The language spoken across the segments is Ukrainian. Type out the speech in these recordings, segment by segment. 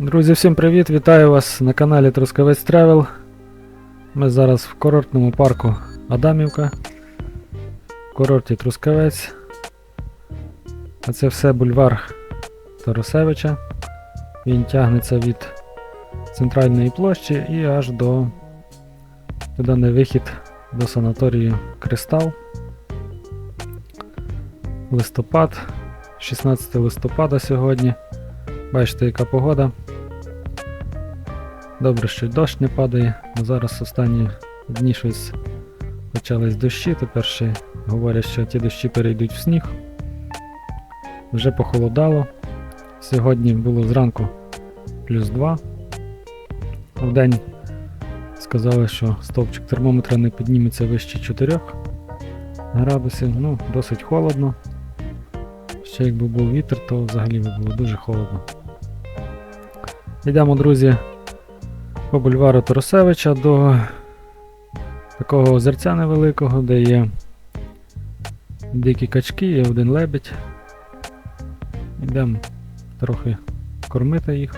Друзі, всім привіт! Вітаю вас на каналі Трускавець Тревел. Ми зараз в курортному парку Адамівка. В курорті Трускавець. А це все бульвар Тарасевича. Він тягнеться від центральної площі і аж до південний вихід до санаторію Кристал. Листопад, 16 листопада сьогодні. Бачите, яка погода. Добре, що дощ не падає, а зараз останні дні щось почались дощі, тепер ще говорять, що ті дощі перейдуть в сніг. Вже похолодало. Сьогодні було зранку плюс 2. В день сказали, що стовпчик термометра не підніметься вище 4 градусів. Ну, досить холодно. Ще якби був вітер, то взагалі би було дуже холодно. Йдемо, друзі, по бульвару Тарасевича до такого озерця невеликого, де є дикі качки, є один лебідь. Йдемо трохи кормити їх.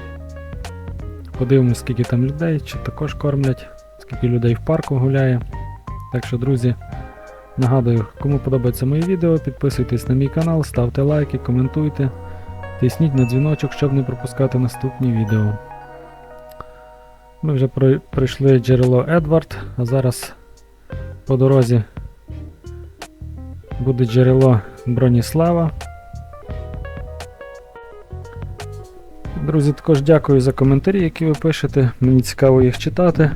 Подивимось, скільки там людей, чи також кормлять, скільки людей в парку гуляє. Так що, друзі, нагадую, кому подобається моє відео, підписуйтесь на мій канал, ставте лайки, коментуйте. Тисніть на дзвіночок, щоб не пропускати наступні відео. Ми вже пройшли джерело Едвард, а зараз по дорозі буде джерело Броніслава. Друзі, також дякую за коментарі, які ви пишете. Мені цікаво їх читати.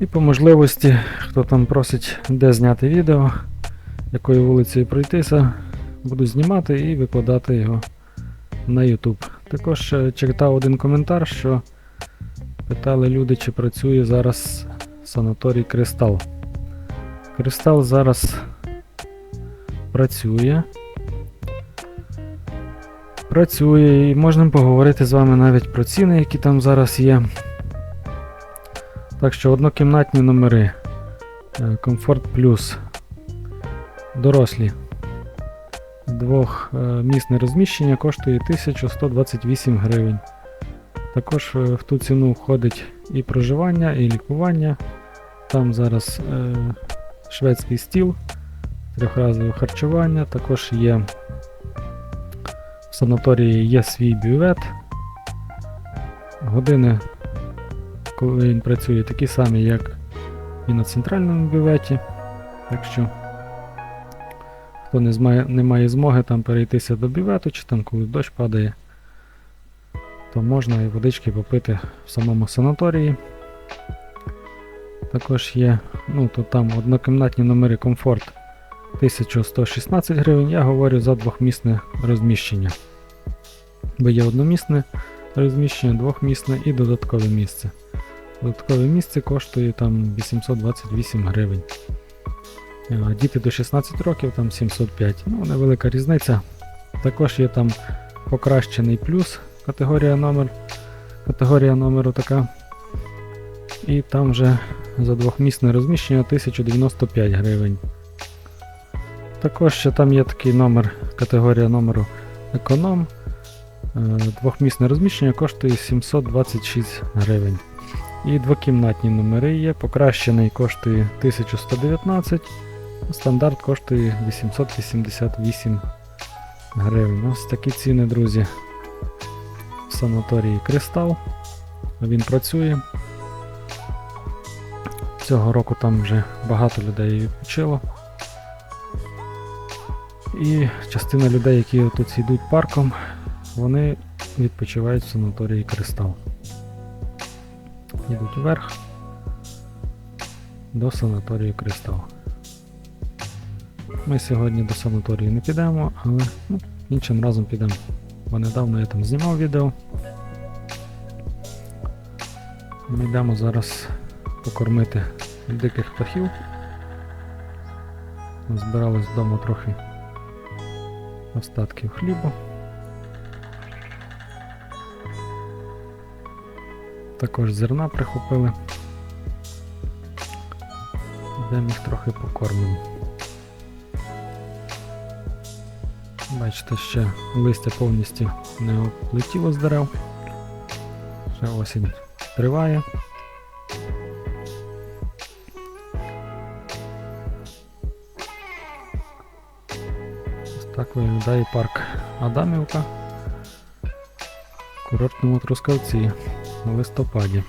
І по можливості, хто там просить, де зняти відео, якою вулицею пройтися, буду знімати і викладати його на YouTube. Також е, читав один коментар, що питали люди, чи працює зараз санаторій Кристал. Кристал зараз працює. Працює і можна поговорити з вами навіть про ціни, які там зараз є. Так що однокімнатні номери. е, Комфорт Плюс. Дорослі. Двохмісне розміщення коштує 1128 гривень. Також е, в ту ціну входить і проживання, і лікування. Там зараз е, шведський стіл, трьохразове харчування, також є в санаторії є свій бювет. Години, коли він працює, такі самі, як і на центральному бюветі. Так що, хто не, змає, не має змоги там перейтися до бювету, чи там коли дощ падає, то можна і водички попити в самому санаторії. Також є, ну то там однокімнатні номери комфорт 1116 гривень. Я говорю за двохмісне розміщення. Бо є одномісне розміщення, двохмісне і додаткове місце. Додаткове місце коштує там 828 гривень. А Діти до 16 років там 705. Ну, невелика різниця. Також є там покращений плюс категорія номер. Категорія номеру така. І там вже за двохмісне розміщення 1095 гривень. Також ще там є такий номер, категорія номеру економ. Е, Двохмісне розміщення коштує 726 гривень. І двокімнатні номери є. Покращений коштує 1119, стандарт коштує 888 гривень. Ось такі ціни, друзі. В санаторії Кристал. Він працює. Цього року там вже багато людей відпочило. І частина людей, які тут йдуть парком, вони відпочивають в санаторії Кристал. Йдуть вверх до санаторію Кристал. Ми сьогодні до санаторію не підемо, але ну, іншим разом підемо. Бо недавно я там знімав відео. Ми йдемо зараз покормити диких птахів. Збирались вдома трохи остатків хлібу. Також зерна прихопили. Йдемо їх трохи покормимо. Бачите, ще листя повністю не облетіло з дерев. Ще осінь триває. Ось так виглядає парк Адамівка в курортному Трускавці у листопаді.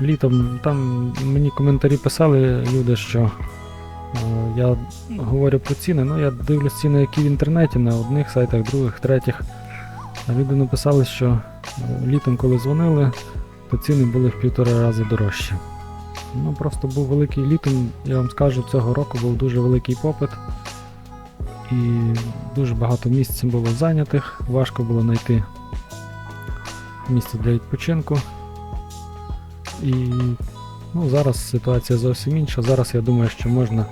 Літом там мені коментарі писали люди, що е, я говорю про ціни, ну я дивлюсь ціни, які в інтернеті, на одних сайтах, других, третіх. А люди написали, що е, літом, коли дзвонили, то ціни були в півтора рази дорожчі. Ну просто був великий літом, я вам скажу, цього року був дуже великий попит. І дуже багато місць було зайнятих, важко було знайти місце для відпочинку. І ну, зараз ситуація зовсім інша. Зараз я думаю, що можна,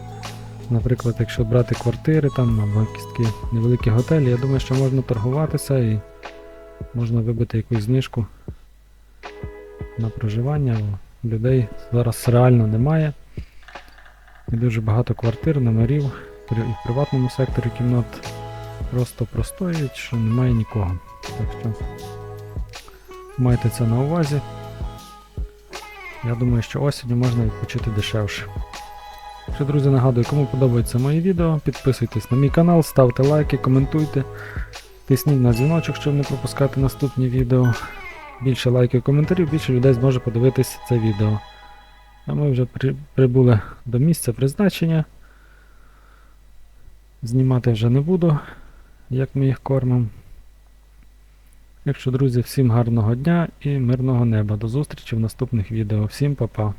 наприклад, якщо брати квартири там або якісь такі невеликі готелі, я думаю, що можна торгуватися і можна вибити якусь знижку на проживання. Людей зараз реально немає. І дуже багато квартир, номерів і в приватному секторі кімнат просто простоюють, що немає нікого. Так що майте це на увазі. Я думаю, що осінню можна відпочити дешевше. Що, друзі, нагадую, кому подобається моє відео, підписуйтесь на мій канал, ставте лайки, коментуйте, тисніть на дзвіночок, щоб не пропускати наступні відео. Більше лайків, і коментарів, більше людей зможе подивитись це відео. А ми вже при, прибули до місця призначення. Знімати вже не буду, як ми їх кормимо. Якщо, друзі, всім гарного дня і мирного неба. До зустрічі в наступних відео. Всім па-па.